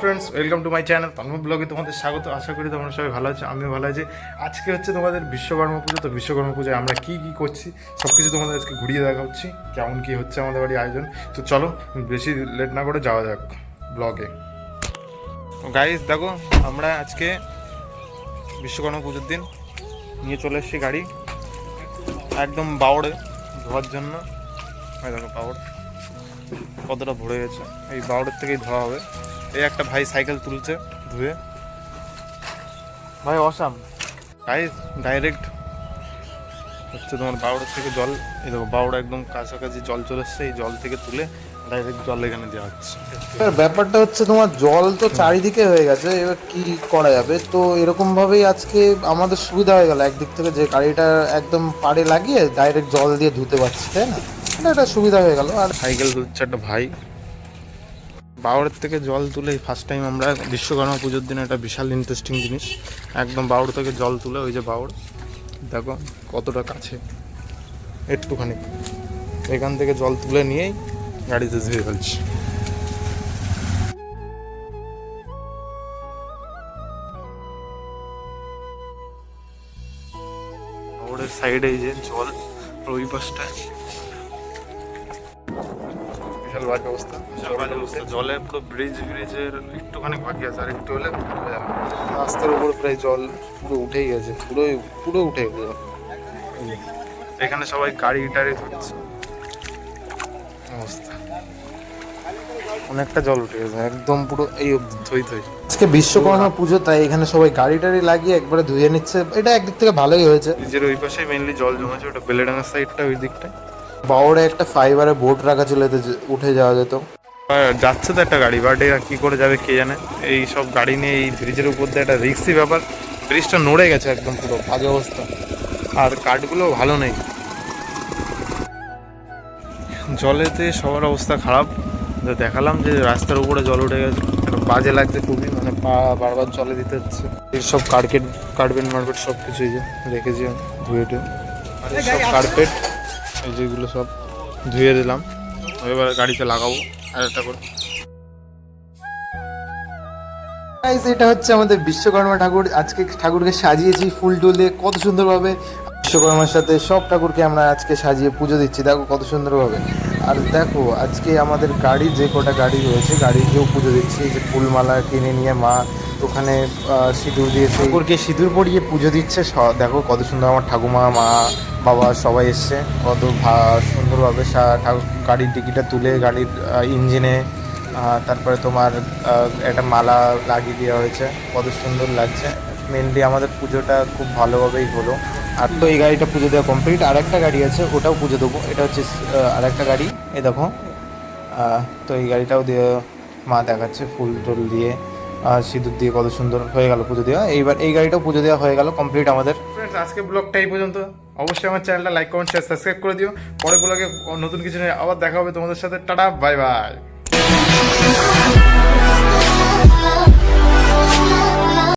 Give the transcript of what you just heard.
Friends welcome to my channel Tanmoy ব্লগে তোমাদের স্বাগত। আশা করি তোমরা সবাই ভালো আছো, আমিও ভালো আছি। আজকে হচ্ছে তোমাদের বিশ্বকর্মা পুজো, তো বিশ্বকর্মা পুজোয় আমরা কী কী করছি সব কিছু তোমাদের আজকে ঘুরিয়ে দেখাচ্ছি, কেমন কী হচ্ছে আমাদের বাড়ির আয়োজন। তো চলো, বেশি লেট না করে যাওয়া যাক ব্লগে গাইজ দেখো, আমরা আজকে বিশ্বকর্মা পুজোর দিন নিয়ে চলে এসেছি গাড়ি। একদম বাউড়ে ধোয়ার জন্য। দেখো বাউড়, কতটা ভরে গেছে। এই বাউড়ের থেকেই ধোয়া হবে। এই একটা ভাই সাইকেল তুলছে ধুয়ে। ভাই অসাম। গাইস ডাইরেক্ট হচ্ছে তোমার বাউড়ের থেকে জল। এই দেখো বাউড়া একদম কাছাকাছি জল চলে এসছে। এই জল থেকে তুলে ডাইরেক্ট জল এখানে দেওয়া হচ্ছে। ব্যাপারটা হচ্ছে তোমার জল তো চারিদিকে হয়ে গেছে এবার কি করা যাবে? তো এরকম ভাবেই আজকে আমাদের সুবিধা হয়ে গেল। একদিক থেকে যে গাড়িটা একদম পাড়ে লাগিয়ে ডাইরেক্ট জল দিয়ে ধুতে পারছি তাই না? এটা একটা সুবিধা হয়ে গেল। আর সাইকেল তুলছে একটা ভাই। বাউড়ের থেকে জল তুলে ফার্স্ট টাইম আমরা বিশ্বকর্মা পুজোর দিন একটা বিশাল ইন্টারেস্টিং জিনিস। একদম বাউড় থেকে জল তুলে ওই যে বাউড় দেখো কতটা কাছে। একটুখানি। এখান থেকে জল তুলে নিয়েই গাড়িতে ধুয়ে ফেলছি। সাইডে এই যে জল, ওই বাজে অবস্থা। বিশাল বাজে অবস্থা ব্রিজ ব্রিজের একটুখানি বাকি আছে আর একটু হলে রাস্তার উপর প্রায় জল পুরো উঠেই গেছে পুরো পুরো উঠে গেছে। এখানে সবাই গাড়ি টাড়ি ধুচ্ছে অবস্থা। অনেকটা জল উঠে গেছে একদম পুরো এই অবধি থই থই। আজকে বিশ্বকর্মা পুজো তাই এখানে সবাই গাড়ি টাড়ি লাগিয়ে একবারে ধুয়ে নিচ্ছে। এটা একদিক থেকে ভালোই হয়েছে। ব্রিজের ওই পাশে মেনলি জল জমেছে ওটা বেলেডাঙ্গার সাইডটা ওই দিকটায়। বাউরে একটা ফাইবারে বোট রাখা ছিল, এতে উঠে যাওয়া যেত। যাচ্ছে তো একটা গাড়ি বাট এরা কি করে যাবে কে জানে? এই সব গাড়ি নিয়ে এই ব্রিজের উপর দিয়ে একটা রিক্সি ব্যাপার। ব্রিজটা নড়ে গেছে একদম পুরো, বাজে অবস্থা। আর কাঠগুলো ভালো নেই। জলেতে সবার অবস্থা খারাপ। দেখালাম যে রাস্তার উপরে জল উঠে গেছে। বাজে লাগছে খুবই মানে পা বারবার জলে দিতে হচ্ছে। সব কার্পেট কার্পেট মার্কেট সব কিছুই যে রেখেছি ধুয়ে টুয়ে। সব কার্পেট এই যেগুলো সব ধুয়ে দিলাম। এবার গাড়িতে লাগাবো আর একটা করে। এটা হচ্ছে আমাদের বিশ্বকর্মা ঠাকুর। আজকে ঠাকুরকে সাজিয়েছি ফুল টুল দিয়ে। কত সুন্দরভাবে বিশ্বকর্মার সাথে সব ঠাকুরকে আমরা আজকে সাজিয়ে পুজো দিচ্ছি। দেখো কত সুন্দরভাবে। আর দেখো, আজকে আমাদের গাড়ি যে কটা গাড়ি রয়েছে গাড়িকেও পুজো দিচ্ছি। যে ফুলমালা কিনে নিয়ে মা ওখানে সিঁদুর দিয়েছে ঠাকুরকে সিঁদুর পরিয়ে পুজো দিচ্ছে। দেখো কত সুন্দর আমার ঠাকুমা, মা, বাবা সবাই এসছে। কত সুন্দরভাবে গাড়ির টিকিটা তুলে, গাড়ির ইঞ্জিনে তারপরে তোমার একটা মালা লাগিয়ে দেওয়া হয়েছে। কত সুন্দর লাগছে। মেনলি আমাদের পুজোটা খুব ভালোভাবেই হলো। আর তো এই গাড়িটা পুজো দেওয়া কমপ্লিট আর একটা গাড়ি আছে, ওটাও পুজো দেবো। এটা হচ্ছে আর একটা গাড়ি। এ দেখো তো এই গাড়িটাও দিয়ে মা দেখাচ্ছে ফুল টুল দিয়ে। আহ, সিঁদুর দিয়ে কত সুন্দর হয়ে গেল পুজো দেওয়া। এইবার এই গাড়িটাও পুজো দেওয়া হয়ে গেল কমপ্লিট আমাদের। আজকে ব্লগটা এই পর্যন্ত। অবশ্যই আমার চ্যানেলটা লাইক কমেন্ট শেয়ার সাবস্ক্রাইব করে দিও। পরে ব্লগে নতুন কিছু নিয়ে আবার দেখা হবে তোমাদের সাথে। Tata bye bye